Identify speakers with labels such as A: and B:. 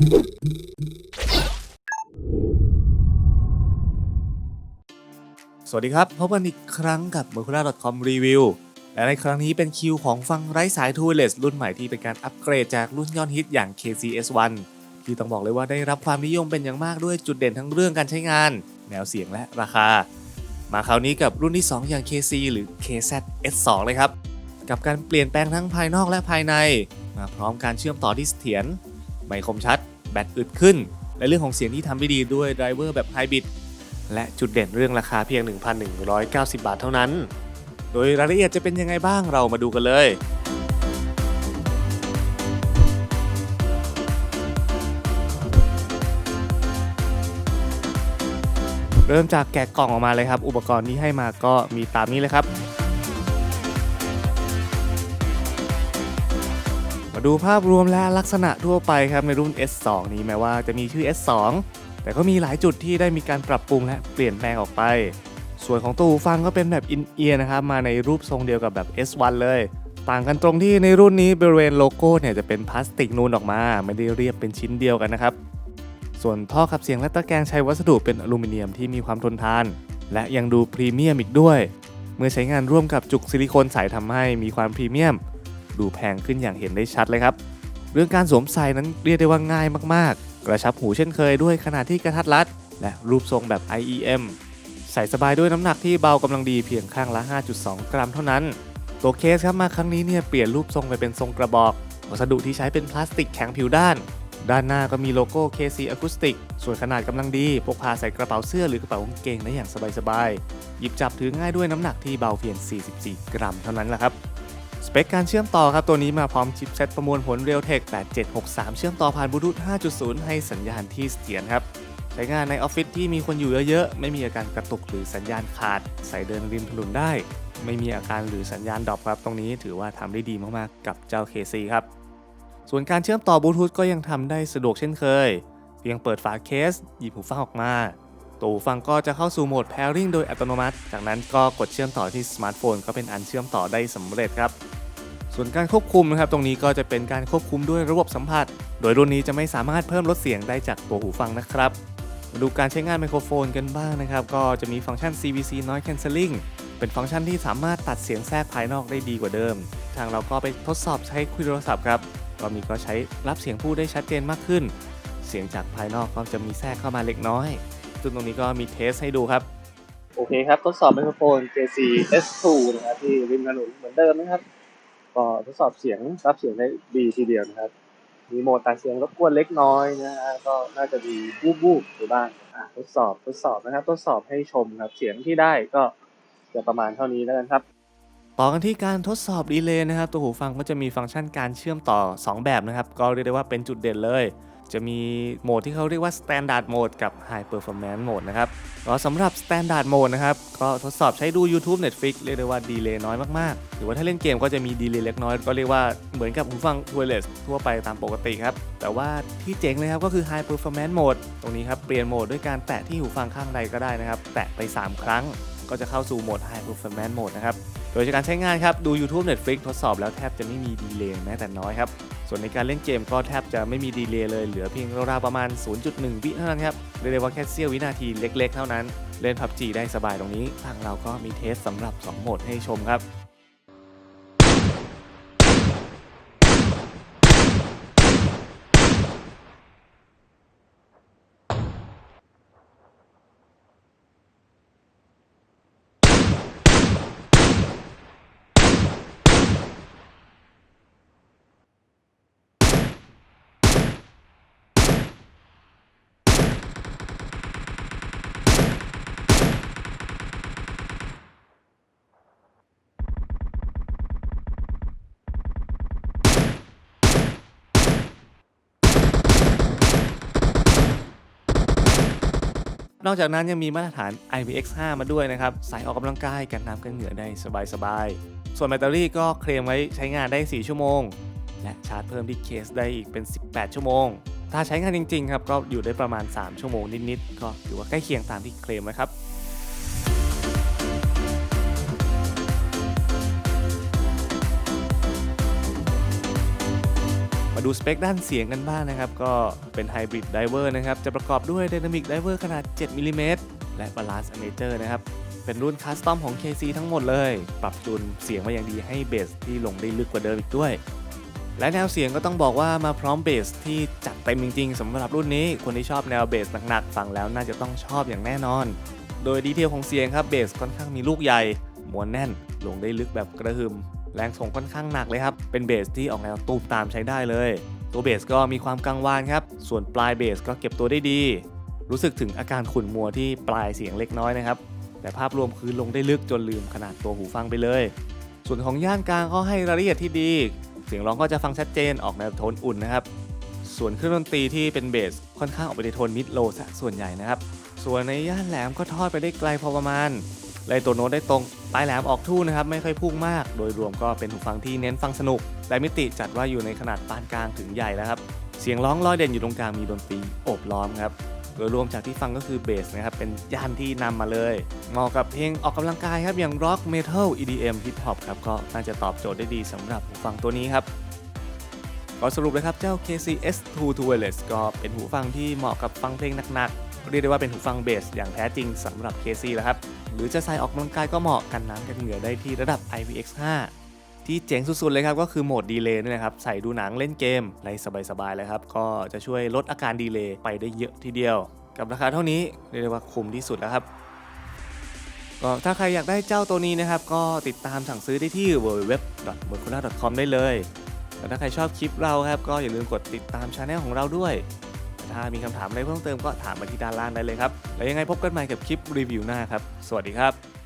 A: สวัสดีครับพบกันอีกครั้งกับ m e r c u r a c o m Review และในครั้งนี้เป็นคิวของฟังไร้สายทูเลสรุ่นใหม่ที่เป็นการอัปเกรดจากรุ่นยอดฮิตอย่าง KCS1 ที่ต้องบอกเลยว่าได้รับความนิยมเป็นอย่างมากด้วยจุดเด่นทั้งเรื่องการใช้งาน แนวเสียงและราคา มาคราวนี้กับรุ่นที่ 2 อย่าง KC หรือ KZ-S2 เลยครับ กับการเปลี่ยนแปลงทั้งภายนอกและภายใน มาพร้อมการเชื่อมต่อที่เสถียร ไม่คมชัด แบตอึดขึ้น และเรื่องของเสียงที่ทำได้ดีด้วยไดรเวอร์แบบไฮบริดและจุดเด่นเรื่องราคาเพียง 1,190 บาทเท่านั้น โดยรายละเอียดจะเป็นยังไงบ้างเรามาดูกันเลยเริ่มจากแกะกล่องออกมาเลยครับ อุปกรณ์ที่ให้มาก็มีตามนี้เลยครับ มาดูภาพรวมและลักษณะทั่วไปครับในรุ่น S2 นี้แม้ว่าจะมีชื่อ S2 แต่ก็มีหลายจุดที่ได้มีการปรับปรุงและเปลี่ยนแปลงออกไป ส่วนของตู้หูฟังก็เป็นแบบอินเอียร์นะครับมาในรูปทรงเดียวกับแบบ S1 เลย ต่างกันตรงที่ในรุ่นนี้บริเวณโลโก้เนี่ยจะเป็นพลาสติกนูนออกมา ไม่ได้เรียบเป็นชิ้นเดียวกันนะครับ ส่วนท่อขับเสียงและตะแกรงใช้วัสดุเป็นอลูมิเนียมที่มีความทนทาน และยังดูพรีเมียมอีกด้วย เมื่อใช้งานร่วมกับจุกซิลิโคนใสทำให้มีความพรีเมียม ดูแพงขึ้นอย่างเห็นได้ชัดเลยครับ เรื่องการสวมใส่นั้นเรียกได้ว่าง่ายมากๆ กระชับหูเช่นเคยด้วยขนาดที่กระทัดรัด และรูปทรงแบบ IEM ใส่สบายด้วยน้ำหนักที่เบากำลังดีเพียงข้างละ 5.2 กรัมเท่านั้น ตัวเคสครับมาครั้งนี้เนี่ยเปลี่ยนรูปทรงไปเป็นทรงกระบอก วัสดุที่ใช้เป็นพลาสติกแข็งผิวด้าน ด้านหน้าก็มีโลโก้ KC Acoustic ส่วนขนาดกำลังดีพกพาใส่กระเป๋าเสื้อหรือกระเป๋ากางเกงได้อย่างสบายๆ หยิบจับถือง่ายด้วยน้ำหนักที่เบาเพียง 44 กรัมเท่านั้นแหละครับ สเปคการเชื่อมต่อครับตัวนี้มาพร้อมชิปเซ็ตประมวลผล Realtek 8763 เชื่อมต่อผ่านบลูทูธ5.0 ให้สัญญาณที่เสถียรครับใช้งานในออฟฟิศที่มีคนอยู่เยอะๆ ไม่มีอาการกระตุกหรือสัญญาณขาด ใส่เดินริมถนนได้ ไม่มีอาการหรือสัญญาณดรอปครับ ตรงนี้ถือว่าทำได้ดีมากๆ กับเจ้า KC ครับ ส่วนการเชื่อมต่อบลูทูธก็ยังทำได้สะดวกเช่นเคย เพียงเปิดฝาเคส หยิบหูฟังออกมา ตัวหูฟังก็จะเข้าสู่โหมด pairing โดยอัตโนมัติ จากนั้นก็กดเชื่อมต่อที่สมาร์ทโฟนก็เป็นอันเชื่อมต่อได้สำเร็จครับ ส่วนการควบคุมนะครับตรงนี้ก็จะเป็นการควบคุมด้วยระบบสัมผัส โดยรุ่นนี้จะไม่สามารถเพิ่มลดเสียงได้จากตัวหูฟังนะครับมาดูการใช้งานไมโครโฟนกันบ้างนะครับ ก็จะมีฟังก์ชัน CVC Noise Cancelling เป็นฟังก์ชันที่สามารถตัดเสียงแทรกภายนอกได้ดีกว่าเดิม ทางเราก็ไปทดสอบใช้คุยโทรศัพท์ครับรอบนี้ก็ใช้รับเสียงพูดได้ชัดเจนมากขึ้น เสียงจากภายนอกก็จะมีแทรกเข้ามาเล็กน้อยซึ่งตรงนี้ก็มีเทสให้ดูครับ
B: โอเคครับ ทดสอบไมโครโฟน JC S2 นะครับที่ริมถนนเหมือนเดิมนะครับ ก็ทดสอบเสียงรับเสียงได้ดีทีเดียวนะครับ มีโหมดตัดเสียงรบกวนเล็กน้อยนะฮะก็น่าจะดีวูบวูบอยู่บ้างอะทดสอบทดสอบนะครับ ทดสอบให้ชมครับเสียงที่ได้ก็จะประมาณเท่านี้แล้วกันครับ
A: ต่อกันที่การทดสอบดีเลย์นะครับ ตัวหูฟังก็จะมีฟังก์ชันการเชื่อมต่อ 2 แบบนะครับ ก็เรียกได้ว่าเป็นจุดเด่นเลย จะมีโหมดที่เขาเรียกว่า Standard Mode กับ High Performance Mode นะครับก็สำหรับ Standard Mode นะครับ ก็ทดสอบใช้ดู YouTube Netflix เรียกได้ว่าดีเลย์น้อยมากๆ หรือว่าถ้าเล่นเกมก็จะมีดีเลย์เล็กน้อย ก็เรียกว่าเหมือนกับหูฟัง wireless ทั่วไปตามปกติครับ แต่ว่าที่เจ๋งเลยครับก็คือ High Performance Mode ตรงนี้ครับ เปลี่ยนโหมดด้วยการแตะที่หูฟังข้างใดก็ได้นะครับ แตะไป 3 ครั้ง ก็จะเข้าสู่โหมด High Performance Mode นะครับ โดยจากการใช้งานครับดู YouTube Netflix ทดสอบแล้วแทบจะไม่มีดีเลย์แม้แต่น้อยครับ ส่วนในการเล่นเกมก็แทบจะไม่มีดีเลย์เลยเหลือเพียงราวๆประมาณ 0.1 วิเท่านั้นครับเรียกได้ว่าแค่เสี้ยววินาทีเล็ก ๆ เท่านั้น เล่น PUBG ได้สบายตรงนี้ ทางเราก็มีเทสสำหรับ 2 โหมดให้ชมครับ นอกจากนั้นยังมีมาตรฐาน IPX5 มาด้วยนะครับใส่ออกกำลังกายกันน้ำกันเหงื่อได้สบายๆ ส่วนแบตเตอรี่ก็เคลมไว้ใช้งานได้ 4 ชั่วโมง และชาร์จเพิ่มที่เคสได้อีกเป็น 18 ชั่วโมง ถ้าใช้งานจริงๆครับก็อยู่ได้ประมาณ 3 ชั่วโมงนิดๆ ก็ถือว่าใกล้เคียงตามที่เคลมไว้ครับ มาดูสเปคด้านเสียงกันบ้างนะครับ ก็เป็น Hybrid Driver นะครับ จะประกอบด้วย Dynamic Driver ขนาด 7มิลลิเมตรและ Balance Amateur นะครับ เป็นรุ่นคัสตอมของ KC ทั้งหมดเลย ปรับจูนเสียงมาอย่างดีให้เบสที่ลงได้ลึกกว่าเดิมอีกด้วย และแนวเสียงก็ต้องบอกว่ามาพร้อมเบสที่จัดเต็มจริงๆสำหรับรุ่นนี้คนที่ชอบแนวเบสหนักๆฟังแล้วน่าจะต้องชอบอย่างแน่นอน โดยดีเทลของเสียงครับเบสค่อนข้างมีลูกใหญ่มวลแน่นลงได้ลึกแบบกระหึ่ม แรงส่งค่อนข้างหนักเลยครับ เป็นเบสที่ออกแนวตูมตามใช้ได้เลย ตัวเบสก็มีความกังวานครับ ส่วนปลายเบสก็เก็บตัวได้ดี รู้สึกถึงอาการขุ่นมัวที่ปลายเสียงเล็กน้อยนะครับ แต่ภาพรวมคือลงได้ลึกจนลืมขนาดตัวหูฟังไปเลย ส่วนของย่านกลางก็ให้รายละเอียดที่ดี เสียงร้องก็จะฟังชัดเจนออกแนวโทนอุ่นนะครับ ส่วนเครื่องดนตรีที่เป็นเบสค่อนข้างออกไปในโทนมิดโลซะส่วนใหญ่นะครับ ส่วนในย่านแหลมก็ทอดไปได้ไกลพอประมาณ ไล่ตัวโน้ตได้ตรงปลายแหลมออกทู่นะครับ ไม่ค่อยพุ่งมาก โดยรวมก็เป็นหูฟังที่เน้นฟังสนุก และมิติจัดว่าอยู่ในขนาดปานกลางถึงใหญ่แล้วครับ เสียงร้องลอยเด่นอยู่ตรงกลางมีดนตรีโอบล้อมครับ โดยรวมจากที่ฟังก็คือเบสนะครับ เป็นย่านที่นำมาเลยเหมาะกับเพลงออกกำลังกายครับอย่าง rock metal EDM hip hop ครับก็น่าจะตอบโจทย์ได้ดีสำหรับหูฟังตัวนี้ครับก็สรุปเลยครับเจ้า KCS2 Wireless ก็เป็นหูฟังที่เหมาะกับฟังเพลงหนักๆ เรียกได้ว่าเป็นหูฟังเบสอย่างแท้จริงสำหรับ KC แล้วครับ หรือจะใส่ออกกำลังกายก็เหมาะกันน้ำกันเหงื่อได้ที่ระดับ IPX5 ที่เจ๋งสุดๆเลยครับก็คือโหมดดีเลย์นี่นะครับใส่ดูหนังเล่นเกมได้สบายๆเลยครับก็จะช่วยลดอาการดีเลย์ไปได้เยอะทีเดียว กับราคาเท่านี้เรียกได้ว่าคุ้มที่สุดแล้วครับก็ถ้าใครอยากได้เจ้าตัวนี้นะครับ ก็ติดตามสั่งซื้อได้ที่ www.mercuna.com ได้เลยแต่ถ้าใครชอบคลิปเราครับ ก็อย่าลืมกดติดตามช anel ของเราด้วย ถ้ามีคำถามอะไรเพิ่มเติมก็ถามมาที่ด้านล่างได้เลยครับ แล้วยังไงพบกันใหม่กับคลิปรีวิวหน้าครับ สวัสดีครับ